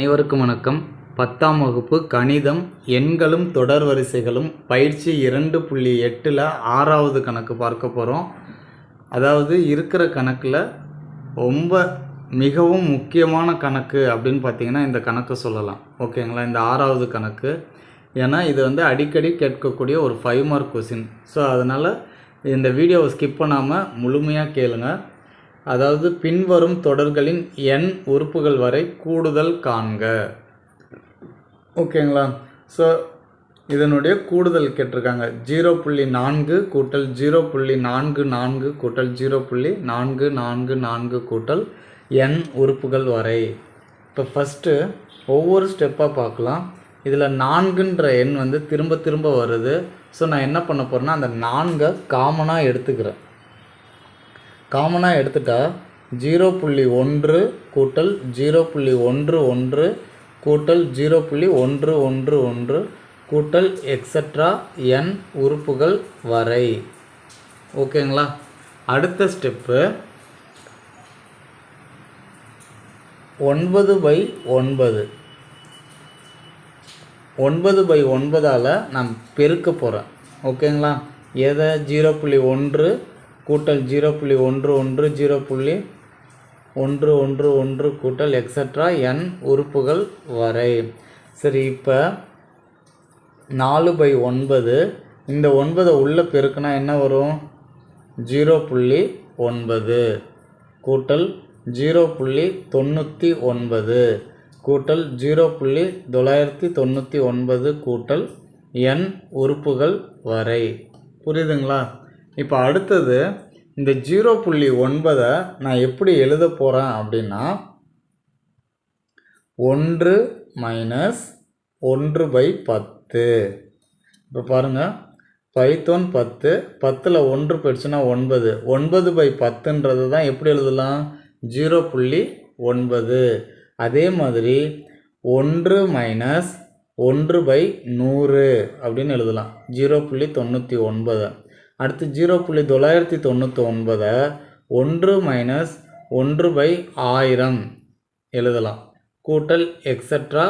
அனைவருக்கும் வணக்கம். பத்தாம் வகுப்பு கணிதம் எண்களும் தொடர் வரிசைகளும் பயிற்சி இரண்டு புள்ளி எட்டில் ஆறாவது கணக்கு பார்க்க போகிறோம் அதாவது இருக்கிற கணக்கில் ரொம்ப மிகவும் முக்கியமான கணக்கு அப்படின்னு பார்த்தீங்கன்னா இந்த கணக்கு சொல்லலாம். ஓகேங்களா? இந்த ஆறாவது கணக்கு. ஏன்னா இது வந்து அடிக்கடி கேட்கக்கூடிய ஒரு ஃபைவ் மார்க் கொஸ்டின் ஸோ அதனால் இந்த வீடியோவை ஸ்கிப் பண்ணாமல் முழுமையாக கேளுங்கள் அதாவது பின்வரும் தொடர்களின் எண் உறுப்புகள் வரை கூடுதல் காண்க. ஓகேங்களா? ஸோ இதனுடைய கூடுதல் கேட்டிருக்காங்க. ஜீரோ புள்ளி நான்கு கூட்டல் ஜீரோ புள்ளி நான்கு நான்கு கூட்டல் ஜீரோ புள்ளி நான்கு நான்கு நான்கு கூட்டல் எண் உறுப்புகள் வரை. இப்போ ஃபஸ்ட்டு ஒவ்வொரு ஸ்டெப்பாக பார்க்கலாம். இதில் நான்குன்ற எண் வந்து திரும்ப திரும்ப வருது. ஸோ நான் என்ன பண்ண போகிறேன்னா அந்த நான்கை காமனாக எடுத்துக்கிறேன். காமனாக எடுத்துட்டால் ஜீரோ புள்ளி ஒன்று கூட்டல் ஜீரோ புள்ளி ஒன்று ஒன்று கூட்டல் ஜீரோ புள்ளி ஒன்று ஒன்று ஒன்று கூட்டல் எக்ஸட்ரா என் உறுப்புகள் வரை. ஓகேங்களா? அடுத்த ஸ்டெப்பு ஒன்பது பை ஒன்பது. ஒன்பது பை ஒன்பதால் நான் பெருக்க போகிறேன் ஓகேங்களா? எதை? ஜீரோ புள்ளி ஒன்று கூட்டல் ஜீரோ புள்ளி ஒன்று ஒன்று ஜீரோ புள்ளி ஒன்று ஒன்று ஒன்று கூட்டல் எக்ஸட்ரா என் உறுப்புகள் வரை. சரி இப்போ நாலு பை ஒன்பது இந்த ஒன்பதை உள்ளே பெருக்குனா என்ன வரும்? ஜீரோ புள்ளி ஒன்பது கூட்டல் ஜீரோ புள்ளி தொண்ணூற்றி ஒன்பது கூட்டல் ஜீரோ புள்ளி தொள்ளாயிரத்தி தொண்ணூற்றி ஒன்பது கூட்டல் என் உறுப்புகள் வரை. புரியுதுங்களா? இப்போ அடுத்தது இந்த ஜீரோ புள்ளி ஒன்பதை நான் எப்படி எழுத போகிறேன் அப்படின்னா ஒன்று மைனஸ் ஒன்று பை பத்து. இப்போ பாருங்கள் பைத்தோன் பத்து பத்தில் ஒன்று போயிடுச்சுன்னா ஒன்பது. ஒன்பது பை பத்துன்றது தான் எப்படி எழுதலாம்? ஜீரோ புள்ளி ஒன்பது. அதே மாதிரி ஒன்று மைனஸ் ஒன்று பை நூறு அப்படின்னு எழுதலாம். ஜீரோ புள்ளி தொண்ணூற்றி ஒன்பது. அடுத்து ஜீரோ புள்ளி தொள்ளாயிரத்தி தொண்ணூற்றி ஒன்பதை ஒன்று மைனஸ் ஒன்று பை ஆயிரம் எழுதலாம். கூட்டல் எக்ஸட்ரா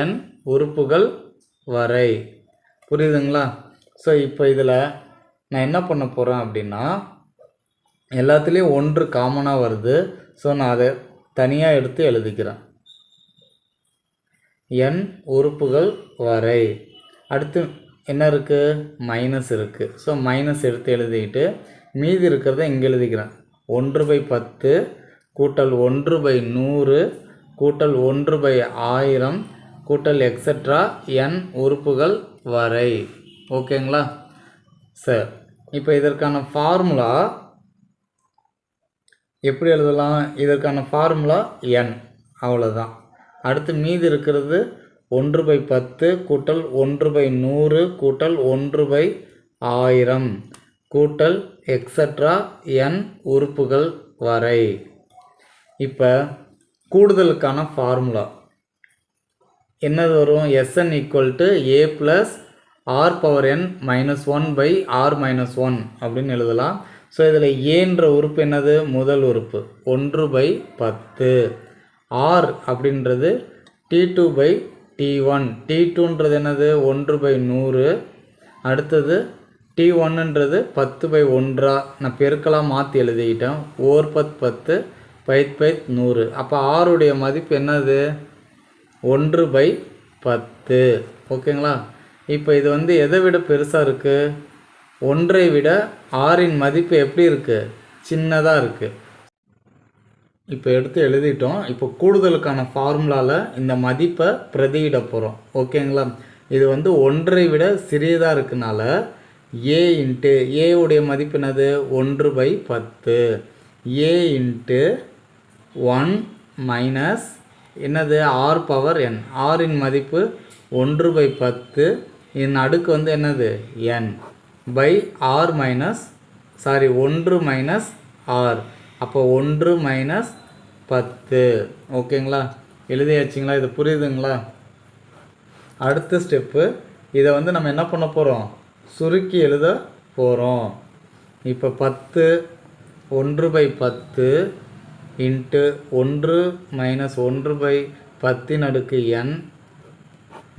என் உறுப்புகள் வரை. புரியுதுங்களா? ஸோ இப்போ இதில் நான் என்ன பண்ண போகிறேன் அப்படின்னா எல்லாத்துலேயும் ஒன்று காமனாக வருது. ஸோ நான் அதை தனியாக எடுத்து எழுதிக்கிறேன். என் உறுப்புகள் வரை. அடுத்து என்ன இருக்குது மைனஸ் இருக்குது ஸோ மைனஸ் எடுத்து எழுதிக்கிட்டு மீதி இருக்கிறத இங்கே எழுதிக்கிறேன். ஒன்று பை பத்து கூட்டல் ஒன்று பை நூறு கூட்டல் ஒன்று பை ஆயிரம் கூட்டல் எக்ஸட்ரா என் உறுப்புகள் வரை. ஓகேங்களா சார் இப்போ இதற்கான ஃபார்முலா எப்படி எழுதலாம்? இதற்கான ஃபார்முலா என் அவ்வளோதான் அடுத்து மீதி இருக்கிறது ஒன்று பை பத்து கூட்டல் ஒன்று பை நூறு கூட்டல் ஒன்று பை ஆயிரம் கூட்டல் எக்ஸட்ரா என் உறுப்புகள் வரை. இப்போ கூடுதலுக்கான ஃபார்முலா என்னது வரும்? S N equal to A plus R power N minus one by R minus one அப்படின்னு எழுதலாம். ஸோ இதில் ஏன்ற உறுப்பு என்னது? முதல் உறுப்பு. ஒன்று பை பத்து. ஆர் அப்படின்றது T two by T one T டூன்றது என்னது? ஒன்று பை நூறு. அடுத்தது டி ஒன்றுன்றது பத்து பை ஒன்றா. நான் பெருக்கலாக மாற்றி எழுதிக்கிட்டேன். ஓர் பத்து பத்து பைத் பைத் நூறு. அப்போ ஆருடைய மதிப்பு என்னது? ஒன்று பை பத்து. ஓகேங்களா? இப்போ இது வந்து எதை விட பெருசாக இருக்குது ஒன்றை விட ஆறின் மதிப்பு எப்படி இருக்குது சின்னதாக இருக்குது இப்போ எடுத்து எழுதிட்டோம். இப்போ கூடுதலுக்கான ஃபார்முலாவில் இந்த மதிப்பை பிரதியிட போகிறோம் ஓகேங்களா? இது வந்து ஒன்றை விட சிறியதாக இருக்கனால ஏ இன்ட்டு ஏவுடைய மதிப்பு என்னது? ஒன்று பை பத்து. ஏ இன்ட்டு ஒன் மைனஸ் என்னது? ஆர் பவர் என் ஆரின் மதிப்பு ஒன்று பை பத்து. இதன் அடுக்கு வந்து என்னது? N by R minus sorry ஒன்று மைனஸ் ஆர் அப்போ ஒன்று மைனஸ் பத்து. ஓகேங்களா? எழுதியாச்சுங்களா? இது புரியுதுங்களா? அடுத்த ஸ்டெப்பு இதை வந்து நம்ம என்ன பண்ண போகிறோம் சுருக்கி எழுத போகிறோம் இப்போ பத்து ஒன்று பை பத்து இன்ட்டு ஒன்று மைனஸ் ஒன்று பை பத்தின் அடுக்கு என்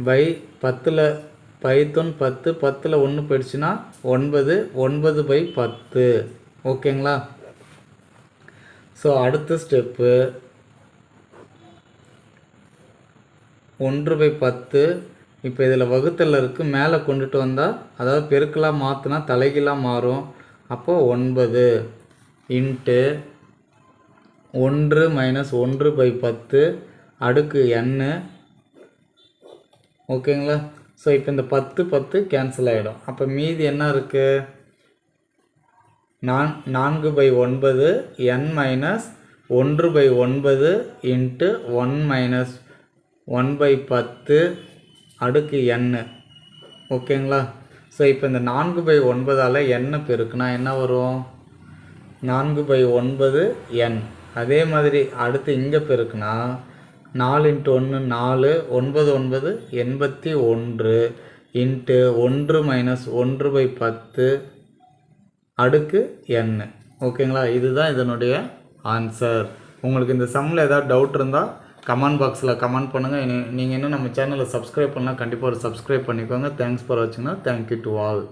பை பத்தில் பைத்தொன் பத்து பத்தில் ஒன்று போயிடுச்சுன்னா ஒன்பது ஒன்பது பை பத்து. ஓகேங்களா? ஸோ அடுத்த ஸ்டெப்பு ஒன்று பை பத்து. இப்போ இதில் வகுத்தல் இருக்குது மேலே கொண்டுட்டு வந்தால் அதாவது பெருக்கலாக மாற்றினா தலைகீழாக மாறும். அப்போது ஒன்பது இன்ட்டு ஒன்று மைனஸ் ஒன்று பை பத்து. அடுக்கு எண்ணு ஓகேங்களா ஸோ இப்போ இந்த பத்து பத்து கேன்சல் ஆகிடும் அப்போ மீதி என்ன இருக்குது நான் நான்கு பை ஒன்பது என் மைனஸ் ஒன்று பை ஒன்பது into one minus one by பத்து அடுக்கு எண்ணு ஓகேங்களா? ஸோ இப்போ இந்த நான்கு பை ஒன்பதால் எண்ணை பெருக்குனா என்ன வரும்? நான்கு பை ஒன்பது என். அதே மாதிரி அடுத்து இங்கே பெருக்குனா நாலு இன்ட்டு ஒன்று நாலு ஒன்பது ஒன்பது எண்பத்தி ஒன்று இன்ட்டு ஒன்று மைனஸ் ஒன்று பை பத்து அடுக்கு என் ஓகேங்களா இதுதான் இதனுடைய ஆன்சர் உங்களுக்கு இந்த சம்மில் ஏதாவது டவுட் இருந்தால் கமெண்ட் பாக்ஸில் கமெண்ட் பண்ணுங்கள் நீங்கள் இன்னும் நம்ம சேனலை சப்ஸ்கிரைப் பண்ணால் கண்டிப்பாக ஒரு சப்ஸ்கிரைப் பண்ணிக்கோங்க. தேங்க்ஸ் ஃபார் வாட்சிங்னா தேங்க்யூ டு ஆல்